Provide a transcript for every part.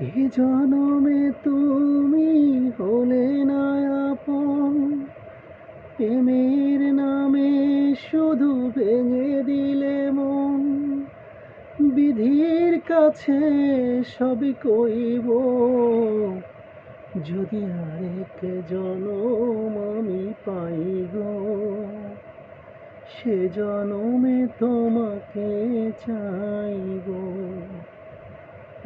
এ জনমে তুমি হলে না আপন। প্রেমের নামে শুধু ভেঙে দিলে মন। বিধির কাছে সবই কইব। যদি আরেক জনম আমি পাই গো, সে জনমে তোমাকে চাইব।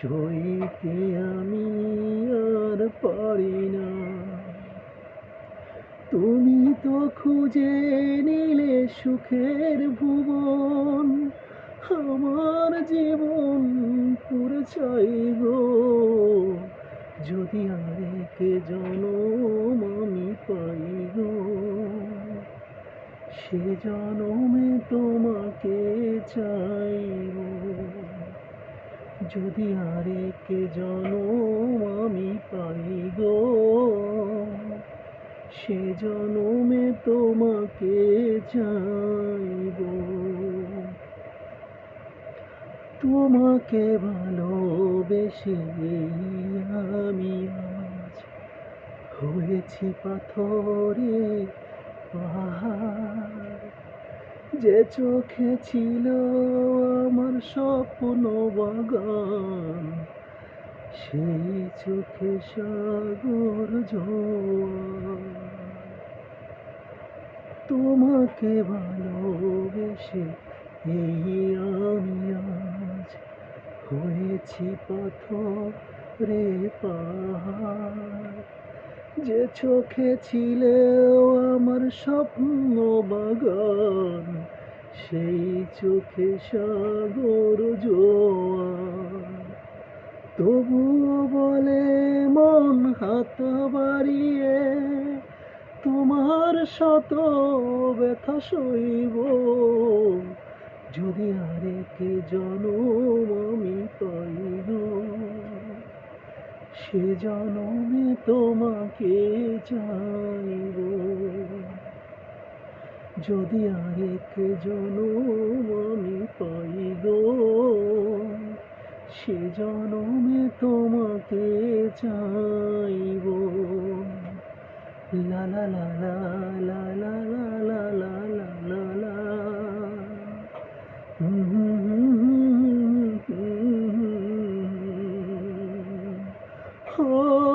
সইতে আমি আর পারি না। তুমি তো খুঁজে নিলে সুখের ভুবন, আমার জীবন পুরে চাইব। যদি আরেক জনম আমি পাই গো সে জনমে তোমাকে চাইব। যদি আরেক জনম আমি পাই গো, সে জনমে তোমাকে চাইব। তোমাকে ভালোবেসে আমি আজ হয়েছি পাথরে পাহাড়। যে চোখে ছিল আমার স্বপ্ন বাগান, সেই চোখে সাগর তোমাকে ভালোবেসে এই আমি আজ হয়েছি পাথরে পাহাড়। যে চোখে ছিল আমার স্বপ্ন বাগান সেই চোখে সাগর জোয়ার। তবুও বলে, মন হাত বাড়িয়ে, তোমার শত ব্যথা সইব। যদি আরেক জনম আমি পাইব? সে জনমে তোমাকে চাইব। যদি আরেক জনম আমি পাই গো সে জনমে তোমাকে চাইব লা লা লা লা লা লা লা লা লা লা লা ও